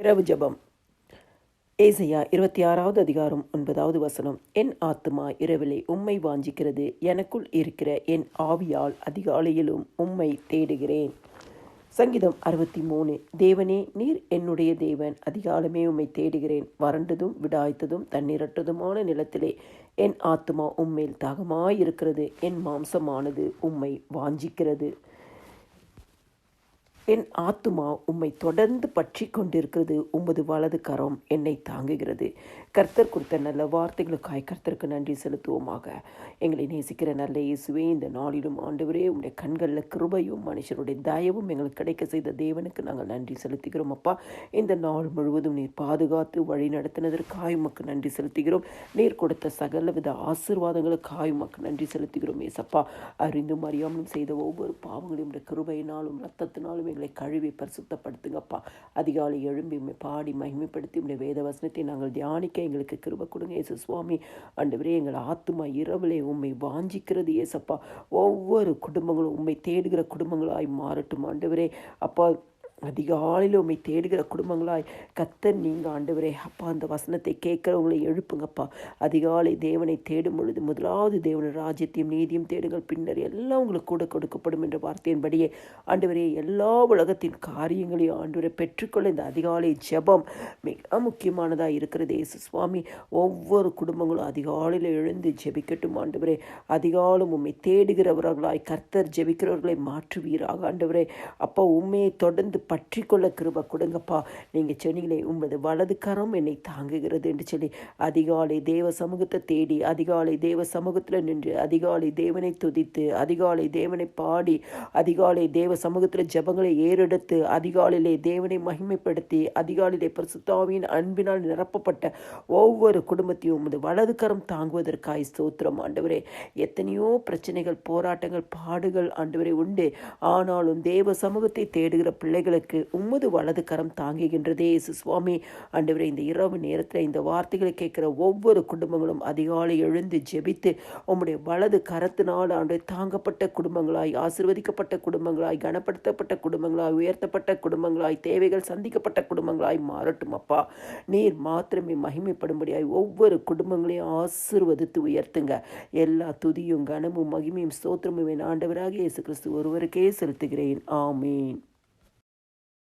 இரவு ஜபம். ஏசையா இருபத்தி ஆறாவது அதிகாரம் ஒன்பதாவது வசனம். என் ஆத்துமா இரவிலே உம்மை வாஞ்சிக்கிறது. எனக்குள் இருக்கிற என் ஆவியால் அதிகாலையிலும் உம்மை தேடுகிறேன். சங்கீதம் அறுபத்தி மூணு தேவனே நீர் என்னுடைய தேவன். அதிகாலமே உம்மை தேடுகிறேன். வறண்டதும் விடாய்த்ததும் தண்ணீரற்றதுமான நிலத்திலே என் ஆத்துமா உம்மேல் தாகமாயிருக்கிறது. என் மாம்சமானது உம்மை வாஞ்சிக்கிறது. என் ஆத்துமா உம்மை தொடர்ந்து பற்றி கொண்டிருக்கிறது. உமது வலது கரம் என்னை தாங்குகிறது. கர்த்தர் கொடுத்த நல்ல வார்த்தைகளுக்காய் கர்த்தருக்கு நன்றி செலுத்துவோமாக. எங்களை நேசிக்கிற நல்ல இயேசுவே இந்த நாளிலும் ஆண்டவரே உம்முடைய கண்களில் கிருபையும் மனுஷருடைய தயவும் எங்களுக்கு கிடைக்க செய்த தேவனுக்கு நாங்கள் நன்றி செலுத்துகிறோம். அப்பா இந்த நாள் முழுவதும் நீர் பாதுகாத்து வழி நடத்தினதற்காய் உமக்கு நன்றி செலுத்துகிறோம். நீர் கொடுத்த சகல வித ஆசீர்வாதங்களுக்காய் உமக்கு நன்றி செலுத்துகிறோம். ஏசப்பா அறிந்தும் அறியாமலும் செய்த ஒவ்வொரு பாவங்களையும் உடைய கிருபையினாலும் ரத்தத்தினாலும் எங்களை கழுவி பரிசுத்தப்படுத்துங்கப்பா. அதிகாலை எழும்பி பாடி மகிமைப்படுத்தி உடைய வேத வசனத்தை நாங்கள் தியானிக்க எங்களுக்கு கிருப கொடுங்க. இயேசு சுவாமி ஆண்டவரே எங்கள் ஆத்துமா இரவிலே உண்மை வாஞ்சிக்கிறது ஏசப்பா. ஒவ்வொரு குடும்பங்களும் உண்மை தேடுகிற குடும்பங்களாய் மாறட்டும். ஆண்டவரே அப்பா அதிகாலையில் உண்மை தேடுகிற குடும்பங்களாய் கத்தர் நீங்கள் ஆண்டவரே. அப்பா அந்த வசனத்தை கேட்குறவங்களை எழுப்புங்கப்பா. அதிகாலை தேவனை தேடும் பொழுது முதலாவது தேவன ராஜ்யத்தையும் நீதியும் தேடுங்கள். பின்னர் எல்லாம் உங்களுக்கு கூட கொடுக்கப்படும் என்ற வார்த்தையின்படியே ஆண்டவரே எல்லா உலகத்தின் காரியங்களையும் ஆண்டவரை பெற்றுக்கொள்ள இந்த அதிகாலை ஜெபம் மிக முக்கியமானதாக இருக்கிறது. இயேசு சுவாமி ஒவ்வொரு குடும்பங்களும் அதிகாலையில் எழுந்து ஜெபிக்கட்டும் ஆண்டவரே. அதிகாலம் உண்மை தேடுகிறவர்களாய் கர்த்தர் ஜெபிக்கிறவர்களை மாற்றுவீராக ஆண்டவரே. அப்பா உண்மையை தொடர்ந்து பற்றி கொள்ள கிருப கொடுங்கப்பா. நீங்கள் சொன்னீங்களே உங்களது வலது கரம் என்னை தாங்குகிறது என்று சொல்லி அதிகாலை தேவ சமூகத்தை தேடி அதிகாலை தேவ சமூகத்தில் நின்று அதிகாலை தேவனை துதித்து அதிகாலை தேவனை பாடி அதிகாலை தேவ சமூகத்தில் ஜபங்களை ஏறெடுத்து அதிகாலையிலே தேவனை மகிமைப்படுத்தி அதிகாலையிலே பிரசுத்தாவின் அன்பினால் நிரப்பப்பட்ட ஒவ்வொரு குடும்பத்தையும் உமது வலது கரம் தாங்குவதற்காய் ஸ்தோத்திரம். ஆண்டவரே எத்தனையோ பிரச்சனைகள் போராட்டங்கள் பாடுகள் ஆண்டவரே உண்டு. ஆனாலும் தேவ சமூகத்தை தேடுகிற எங்களுக்கு உம்மது வலது கரம் தாங்குகின்றதே இயேசு சுவாமி. ஆண்டவரே இந்த இரவு நேரத்தில் இந்த வார்த்தைகளை கேட்குற ஒவ்வொரு குடும்பங்களும் அதிகாலை எழுந்து ஜெபித்து உம்முடைய வலது கரத்தினால் ஆண்டு தாங்கப்பட்ட குடும்பங்களாய் ஆசிர்வதிக்கப்பட்ட குடும்பங்களாய் கனப்படுத்தப்பட்ட குடும்பங்களாய் உயர்த்தப்பட்ட குடும்பங்களாய் தேவைகள் சந்திக்கப்பட்ட குடும்பங்களாய் மாறட்டும் அப்பா. நீர் மாத்திரமே மகிமைப்படும்படியாய் ஒவ்வொரு குடும்பங்களையும் ஆசிர்வதித்து உயர்த்துங்க. எல்லா துதியும் கனமும் மகிமையும் ஸ்தோத்திரமும் என் ஆண்டவராக இயேசு கிறிஸ்து ஒருவருக்கே செலுத்துகிறேன். ஆமீன்.